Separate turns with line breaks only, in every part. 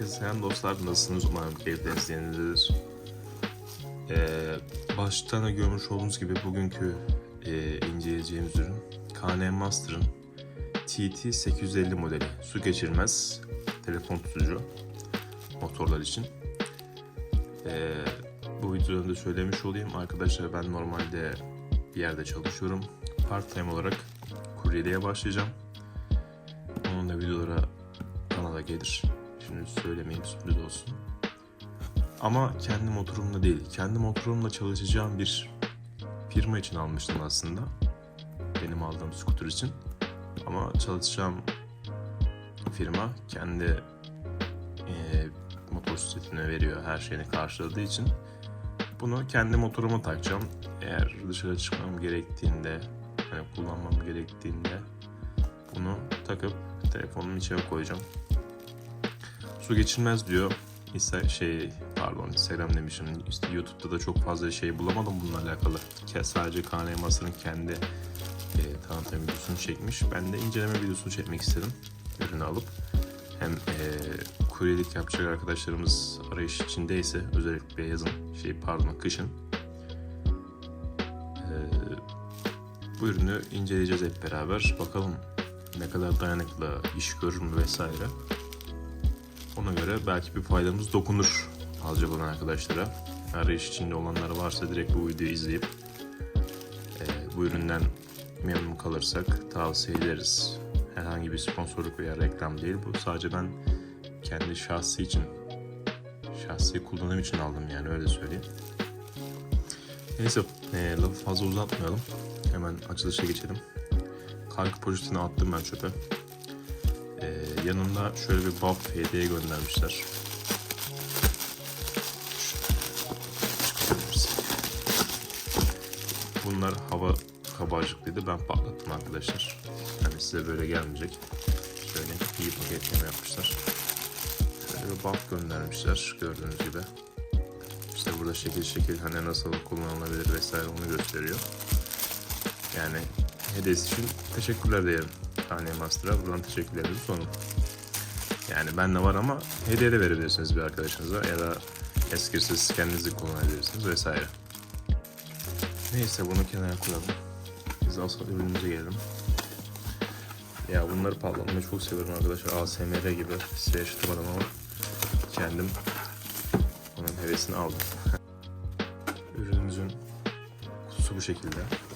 Herkese selam dostlar. Nasılsınız? Umarım keyifleriniz yerindedir. Ee, baştan da görmüş olduğunuz gibi bugünkü e, inceleyeceğimiz ürün KN Master'ın TT850 modeli. Su geçirmez telefon tutucu motorlar için. Ee, bu videoda da söylemiş olayım. Arkadaşlar ben normalde bir yerde çalışıyorum. Part time olarak kuryeliğe başlayacağım. Onun da videolara kanala gelir. Şimdi söylemeyeyim sürpriz olsun. Ama kendi motorumla değil, kendi motorumla çalışacağım bir firma için almıştım aslında. Benim aldığım skuter için. Ama çalışacağım firma kendi e, motosikletine veriyor, her şeyini karşıladığı için bunu kendi motoruma takacağım. Eğer dışarı çıkmam gerektiğinde, yani kullanmam gerektiğinde bunu takıp telefonumun içine koyacağım. Su geçirmez diyor. İnsta şey pardon Instagram demişim. İşte YouTube'da da çok fazla şey bulamadım bununla alakalı. Sadece KN Masa'nın kendi e, tanıtım videosunu çekmiş. Ben de inceleme videosunu çekmek istedim. Ürünü alıp hem e, kuryelik yapacak arkadaşlarımız arayış içindeyse özellikle yazın şey pardon kışın e, bu ürünü inceleyeceğiz hep beraber. Bakalım ne kadar dayanıklı, iş görür mü vesaire. Ona göre belki bir faydamız dokunur alacak olan arkadaşlara. Arayış içinde olanlar varsa direkt bu videoyu izleyip e, bu üründen memnun kalırsak tavsiye ederiz. Herhangi bir sponsorluk veya reklam değil bu. Sadece ben kendi şahsi için, şahsi kullanım için aldım yani öyle söyleyeyim. Neyse e, lafı fazla uzatmayalım. Hemen açılışa geçelim. Kargo poşetini attım ben çöpe. Yanında şöyle bir buff hediye göndermişler. Bunlar hava kabarcıklıydı. Ben patlattım arkadaşlar. Yani size böyle gelmeyecek. Şöyle iyi paketleme yapmışlar. Şöyle bir buff göndermişler gördüğünüz gibi. İşte burada şekil şekil hani nasıl kullanılabilir vesaire onu gösteriyor. Yani hediyesi için teşekkürler diyelim. Tane Master'a buradan teşekkürlerimizi sunalım. Yani bende var ama hediye de verebilirsiniz bir arkadaşınıza ya da eskirse kendinizi kullanabilirsiniz vesaire. Neyse bunu kenara koyalım. Biz asıl ürünümüze gelelim. Ya bunları patlatmayı çok seviyorum arkadaşlar. ASMR gibi size yaşatamadım ama kendim onun hevesini aldım. Ürünümüzün kutusu bu şekilde.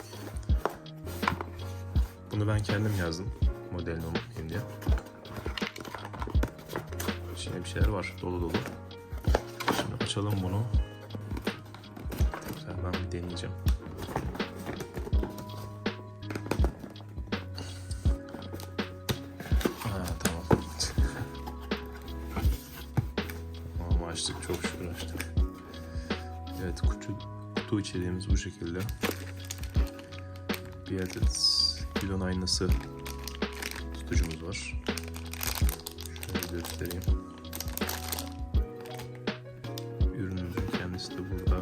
Bunu ben kendim yazdım. Modelini unutmayayım diye. İçinde bir şeyler var. Dolu dolu. Şimdi açalım bunu. Tekrar ben bir deneyeceğim. Ha tamam. tamam açtık. Çok şükür açtık. Evet kutu, kutu içeriğimiz bu şekilde. Bir adet bidon aynası tutucumuz var. Şöyle göstereyim. Ürünümüzün kendisi de burada.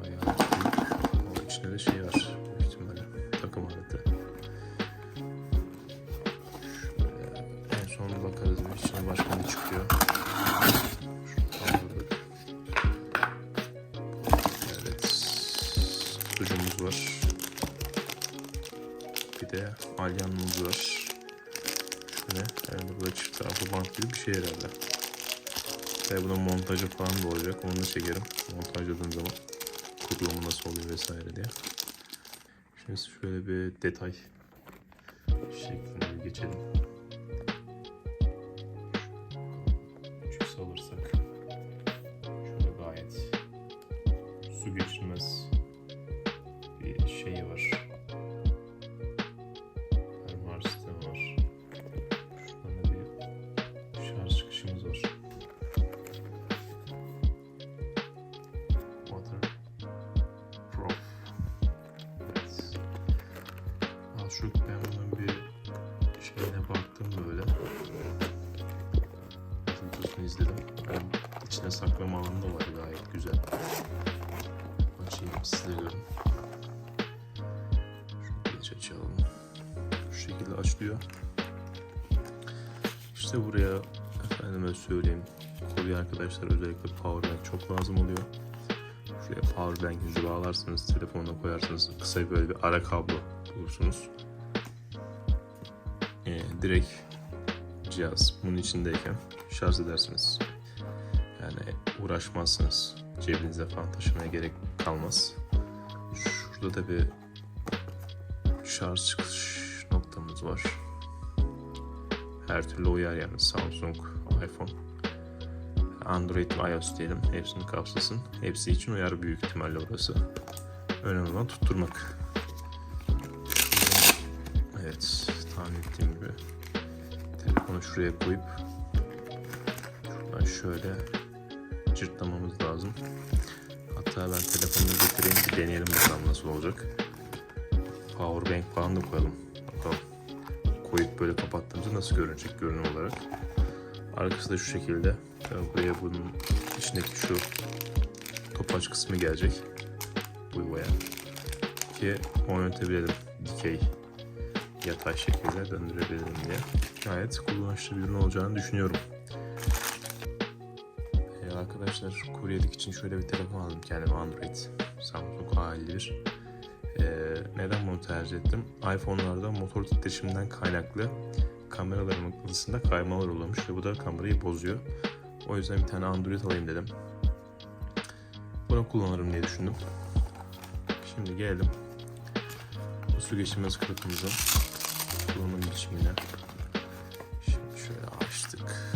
Bayağı büyük. İçinde de şey var. Büyük takım aleti. Şöyle en son bakarız içine başka de alyanımız var. Şöyle herhalde burada çift taraflı bant gibi bir şey herhalde. Ve bunun montajı falan da olacak. Onu da çekerim. Montajladığım zaman kurulumu nasıl oluyor vesaire diye. Şimdi şöyle bir detay şeklinde geçelim. Şu bunun bir şeyine baktım böyle. Videosunu izledim. Ben içine saklama alanı da var gayet güzel. Açayım size görün. Şunu açalım. Şu şekilde açılıyor. İşte buraya efendim Efendime söyleyeyim. Kurye arkadaşlar özellikle powerbank çok lazım oluyor. Şuraya powerbank'inizi bağlarsınız, telefonuna koyarsınız. Kısa böyle bir ara kablo bulursunuz. Ee, direkt cihaz bunun içindeyken şarj edersiniz. Yani uğraşmazsınız. Cebinize falan taşımaya gerek kalmaz. Şurada da bir şarj çıkış noktamız var. Her türlü uyar yani Samsung, iPhone, Android ve iOS diyelim. Hepsini kapsasın. Hepsi için uyar büyük ihtimalle orası. Önemli olan tutturmak. Evet, tahmin ettiğim gibi. Telefonu şuraya koyup şuradan şöyle cırtlamamız lazım. Hatta ben telefonumu getireyim bir deneyelim bakalım nasıl olacak. Powerbank falan da koyalım. Bakalım. Koyup böyle kapattığımızda nasıl görünecek görünüm olarak. Arkası da şu şekilde. Buraya bunun içindeki şu topaç kısmı gelecek. Bu yuvaya. Ki oynatabilelim. Dikey yatay şekilde döndürebilirim diye. Gayet kullanışlı bir ürün olacağını düşünüyorum. Ee, arkadaşlar kuryelik için şöyle bir telefon aldım kendime Android. Samsung A51. Ee, neden bunu tercih ettim? iPhone'larda motor titreşiminden kaynaklı kameraların noktasında kaymalar oluyormuş ve bu da kamerayı bozuyor. O yüzden bir tane Android alayım dedim. Bunu kullanırım diye düşündüm. Şimdi gelelim bu su geçirmez kılıfımızın kullanım biçimine. Şimdi şöyle açtık.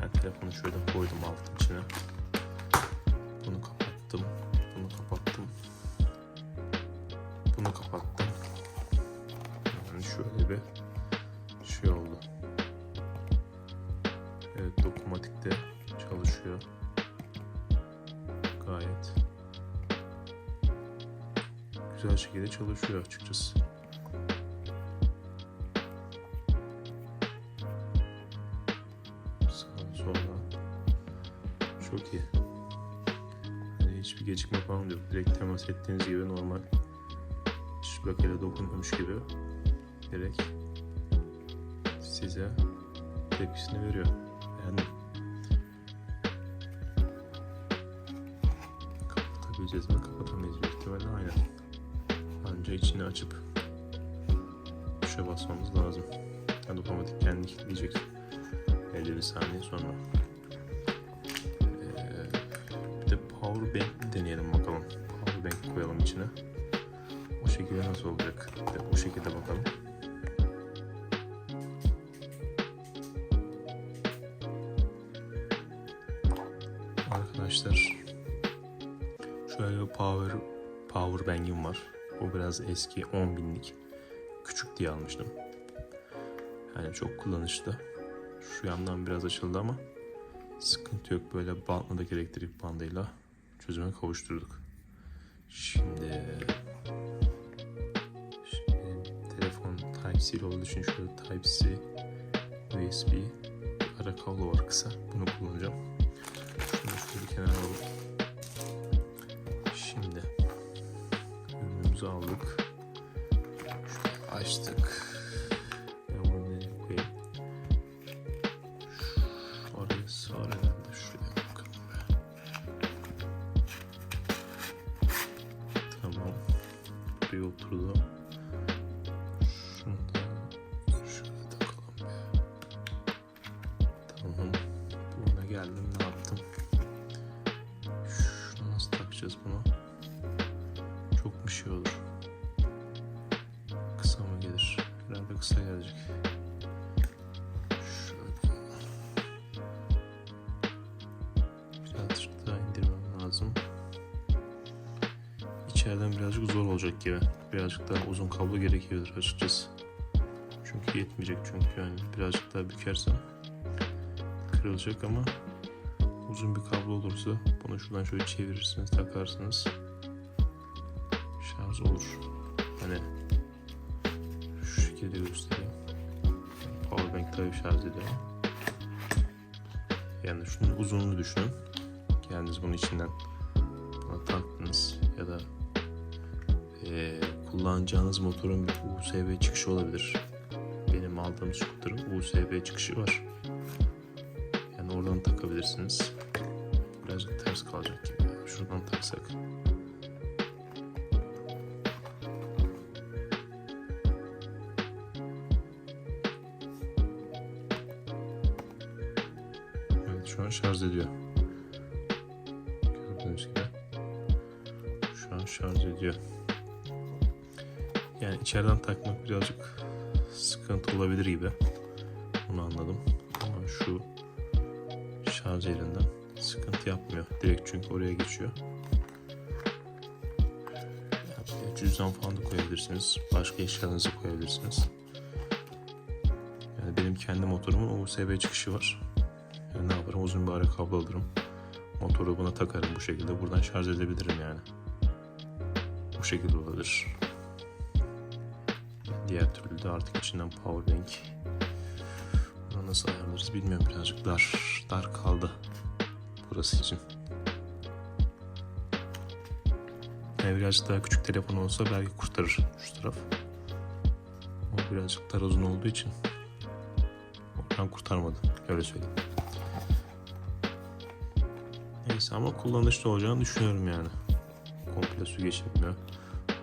Ben telefonu şöyle koydum altın içine. Bunu kapattım. Bunu kapattım. Bunu kapattım. Yani şöyle bir şey oldu. Evet dokunmatikte çalışıyor. Gayet güzel şekilde çalışıyor açıkçası. Gecikme falan yok. Direkt temas ettiğiniz gibi normal çıplak ele dokunmuş gibi direkt size tepkisini veriyor. Yani kapatabileceğiz mi? Kapatamayız büyük ihtimalle aynen. Anca içini açıp tuşa basmamız lazım. Yani otomatik kendi kilitleyecek 50 saniye sonra. Power bank deneyelim bakalım. Power bank koyalım içine. O şekilde nasıl olacak? O şekilde bakalım. Arkadaşlar şöyle power power bank'im var. Bu biraz eski 10 binlik. Küçük diye almıştım. Yani çok kullanışlı. Şu yandan biraz açıldı ama sıkıntı yok. Böyle bantladaki elektrik bandıyla çözüme kavuşturduk. Şimdi, şimdi telefon Type-C olduğu için şöyle Type-C USB ara kablo var kısa. Bunu kullanacağım. Şunu şöyle kenara alalım. Şimdi ürünümüzü aldık. Şöyle açtık. Buraya oturdu. Şunu da takalım be. Tamam. Buna geldim ne yaptım? Şunu nasıl takacağız buna? İçeriden birazcık zor olacak gibi. Birazcık daha uzun kablo gerekiyordur açıkçası. Çünkü yetmeyecek çünkü yani birazcık daha bükersem kırılacak ama uzun bir kablo olursa bunu şuradan şöyle çevirirsiniz takarsınız şarj olur. Hani şu şekilde göstereyim. Powerbank tabii şarj ediyor. Yani şunun uzunluğunu düşünün. Kendiniz bunu içinden taktınız ya da eee, kullanacağınız motorun bir USB çıkışı olabilir. Benim aldığım scooter'ın USB çıkışı var. oradan takabilirsiniz. Birazcık ters kalacak gibi. Şuradan taksak. Evet şu an şarj ediyor. Gördüğünüz gibi. Şu an şarj ediyor. Yani içeriden takmak birazcık sıkıntı olabilir gibi. Bunu anladım. Ama şu şarj yerinden sıkıntı yapmıyor. Direkt çünkü oraya geçiyor. Yani cüzdan falan da koyabilirsiniz. Başka eşyalarınızı koyabilirsiniz. Yani benim kendi motorumun USB çıkışı var. Yani ne yaparım? Uzun bir ara kablo alırım. Motoru buna takarım bu şekilde. Buradan şarj edebilirim yani. Bu şekilde olabilir. Diğer türlü de artık içinden power bank. Bunu nasıl ayarlarız bilmiyorum. Birazcık dar, dar kaldı burası için. Yani birazcık daha küçük telefon olsa belki kurtarır şu taraf. Ama birazcık dar uzun olduğu için oradan kurtarmadı. Öyle söyleyeyim. Neyse ama kullanışlı olacağını düşünüyorum yani. Komple su geçirmiyor.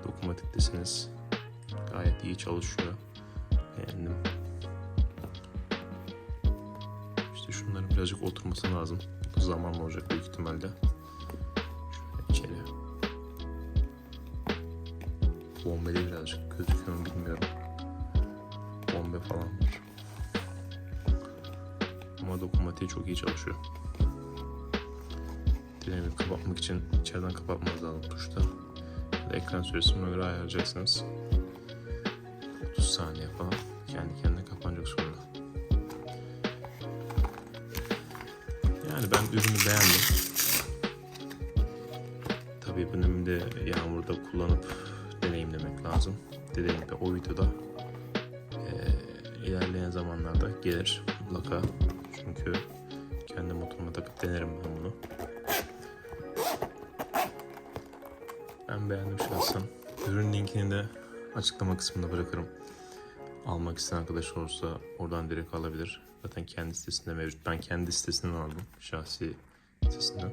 Dokunmatiktesiniz. Gayet iyi çalışıyor. Beğendim. İşte şunların birazcık oturması lazım. Zamanla olacak büyük ihtimalle. Şöyle içeri. Bombeli birazcık gözüküyor mu bilmiyorum. Bombe falan var. Ama dokunmatiği çok iyi çalışıyor. Dinamik kapatmak için içeriden kapatmanız lazım tuşta. Ekran süresini göre ayarlayacaksınız. 30 saniye falan kendi kendine kapanacak sonra. Yani ben ürünü beğendim. Tabii benim de yağmurda kullanıp deneyimlemek lazım. Dediğim gibi o videoda eee, ilerleyen zamanlarda gelir mutlaka. Çünkü kendi motoruma takıp denerim ben bunu. Ben beğendim şahsen. Ürün linkini de açıklama kısmında bırakırım. Almak isteyen arkadaş olursa oradan direkt alabilir. Zaten kendi sitesinde mevcut. Ben kendi sitesinden aldım. Şahsi sitesinden.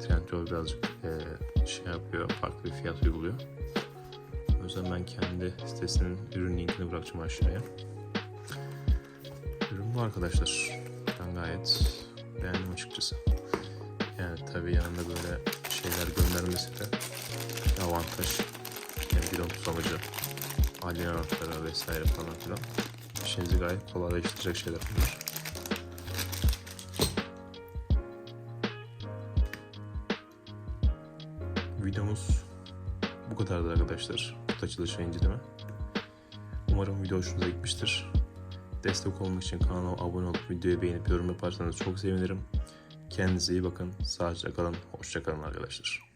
Trendyol birazcık eee, şey yapıyor. Farklı bir fiyat uyguluyor. O yüzden ben kendi sitesinin ürün linkini bırakacağım aşağıya. Ürün bu arkadaşlar. Ben gayet beğendim açıkçası. Yani tabii yanında böyle şeyler göndermesi de avantaj. Bidon tutamacı, alien anahtarı vesaire falan filan. İşinizi gayet kolaylaştıracak şeyler bunlar. Videomuz bu kadardı arkadaşlar. Kutu açılışı inceleme. Umarım video hoşunuza gitmiştir. Destek olmak için kanala abone olup videoyu beğenip yorum yaparsanız çok sevinirim. Kendinize iyi bakın. Sağlıcakla kalın. Hoşça kalın arkadaşlar.